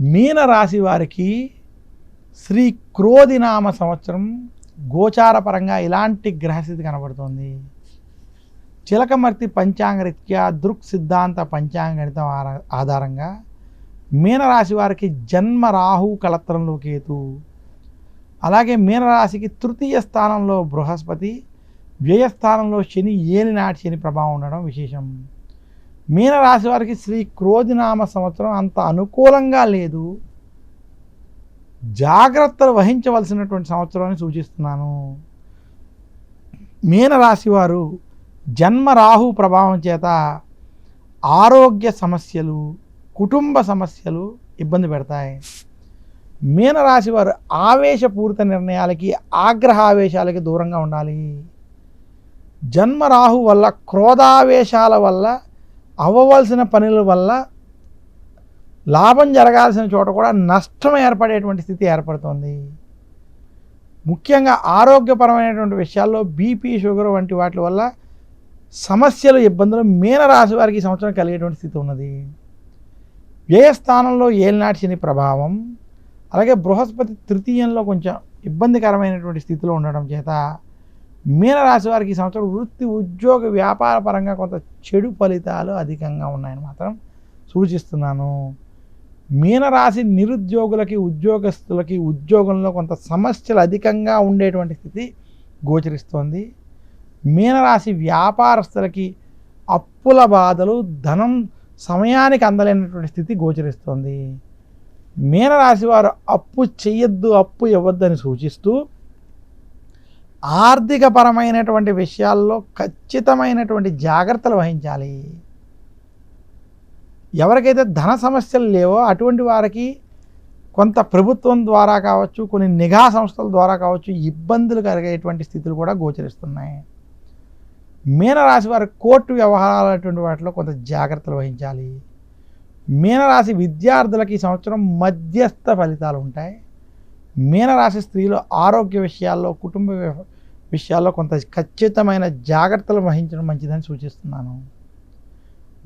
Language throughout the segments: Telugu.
మీనరాశి వారికి శ్రీ క్రోధినామ సంవత్సరం గోచారపరంగా ఇలాంటి గ్రహస్థితి కనబడుతోంది. చిలకమర్తి పంచాంగరీత్యా దృక్ సిద్ధాంత పంచాంగణితం ఆర- ఆధారంగా మీనరాశి వారికి జన్మ రాహు కలత్రంలో కేతు. అలాగే మీనరాశికి తృతీయ స్థానంలో బృహస్పతి వ్యయస్థానంలో శని ఏలినాటి శని ప్రభావం ఉండడం విశేషం. మీనరాశి వారికి శ్రీ క్రోధినామ సంవత్సరం అంత అనుకూలంగా లేదు. జాగ్రత్తలు వహించవలసినటువంటి సంవత్సరం అని సూచిస్తున్నాను. మీనరాశి వారు జన్మ రాహు ప్రభావం చేత ఆరోగ్య సమస్యలు కుటుంబ సమస్యలు ఇబ్బంది పెడతాయి. మీనరాశి వారు ఆవేశపూరిత నిర్ణయాలకి ఆగ్రహావేశాలకి దూరంగా ఉండాలి. జన్మరాహు వల్ల క్రోధావేశాల వల్ల అవ్వవలసిన పనుల వల్ల లాభం జరగాల్సిన చోట కూడా నష్టం ఏర్పడేటువంటి స్థితి ఏర్పడుతుంది. ముఖ్యంగా ఆరోగ్యపరమైనటువంటి విషయాల్లో బీపీ షుగర్ వంటి వాటి వల్ల సమస్యలు ఇబ్బందులు మీనరాశి వారికి ఈ సంవత్సరం కలిగేటువంటి స్థితి ఉన్నది. వ్యయస్థానంలో ఏలినాటి శని ప్రభావం అలాగే బృహస్పతి తృతీయంలో కొంచెం ఇబ్బందికరమైనటువంటి స్థితిలో ఉండడం చేత మీనరాశి వారికి ఈ సంవత్సరం వృత్తి ఉద్యోగ వ్యాపార పరంగా కొంత చెడు ఫలితాలు అధికంగా ఉన్నాయని మాత్రం సూచిస్తున్నాను. మీనరాశి నిరుద్యోగులకి ఉద్యోగస్తులకి ఉద్యోగంలో కొంత సమస్యలు అధికంగా ఉండేటువంటి స్థితి గోచరిస్తోంది. మీనరాశి వ్యాపారస్తులకి అప్పుల బాధలు ధనం సమయానికి అందలేనటువంటి స్థితి గోచరిస్తోంది. మీనరాశి వారు అప్పు చెయ్యొద్దు అప్పు ఇవ్వద్దని సూచిస్తూ ఆర్థికపరమైనటువంటి విషయాల్లో ఖచ్చితమైనటువంటి జాగ్రత్తలు వహించాలి. ఎవరికైతే ధన సమస్యలు లేవో అటువంటి వారికి కొంత ప్రభుత్వం ద్వారా కావచ్చు కొన్ని నిఘా సంస్థల ద్వారా కావచ్చు ఇబ్బందులు కలిగేటువంటి స్థితులు కూడా గోచరిస్తున్నాయి. మీనరాశి వారి కోర్టు వ్యవహారాలు అటువంటి వాటిలో కొంత జాగ్రత్తలు వహించాలి. మీనరాశి విద్యార్థులకి ఈ సంవత్సరం మధ్యస్థ ఫలితాలు ఉంటాయి. మీనరాశి స్త్రీలు ఆరోగ్య విషయాల్లో కుటుంబ విషయాల్లో కొంత ఖచ్చితమైన జాగ్రత్తలు వహించడం మంచిదని సూచిస్తున్నాను.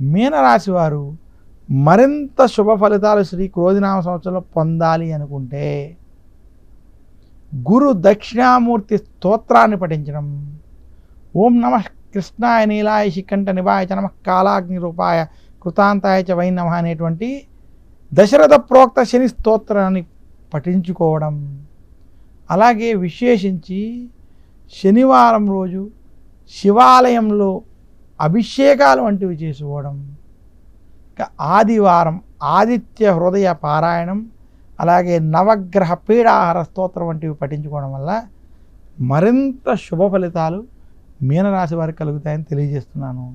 మీనరాశి వారు మరింత శుభ ఫలితాలు శ్రీ క్రోధినామ సంవత్సరంలో పొందాలి అనుకుంటే గురు దక్షిణామూర్తి స్తోత్రాన్ని పఠించడం ఓం నమ కృష్ణాయ నీలాయ శికంఠ నిభాయ చ నమ కాలాగ్ని రూపాయ కృతాంతాయ చ వై నమ అనేటువంటి దశరథ ప్రోక్త శని స్తోత్రాన్ని పఠించుకోవడం. అలాగే విశేషించి శనివారం రోజు శివాలయంలో అభిషేకాలు వంటివి చేసుకోవడం. ఇంకా ఆదివారం ఆదిత్య హృదయ పారాయణం అలాగే నవగ్రహ పీడాహార స్తోత్రం వంటివి పఠించుకోవడం వల్ల మరింత శుభ ఫలితాలు మీనరాశి వారికి కలుగుతాయని తెలియజేస్తున్నాను.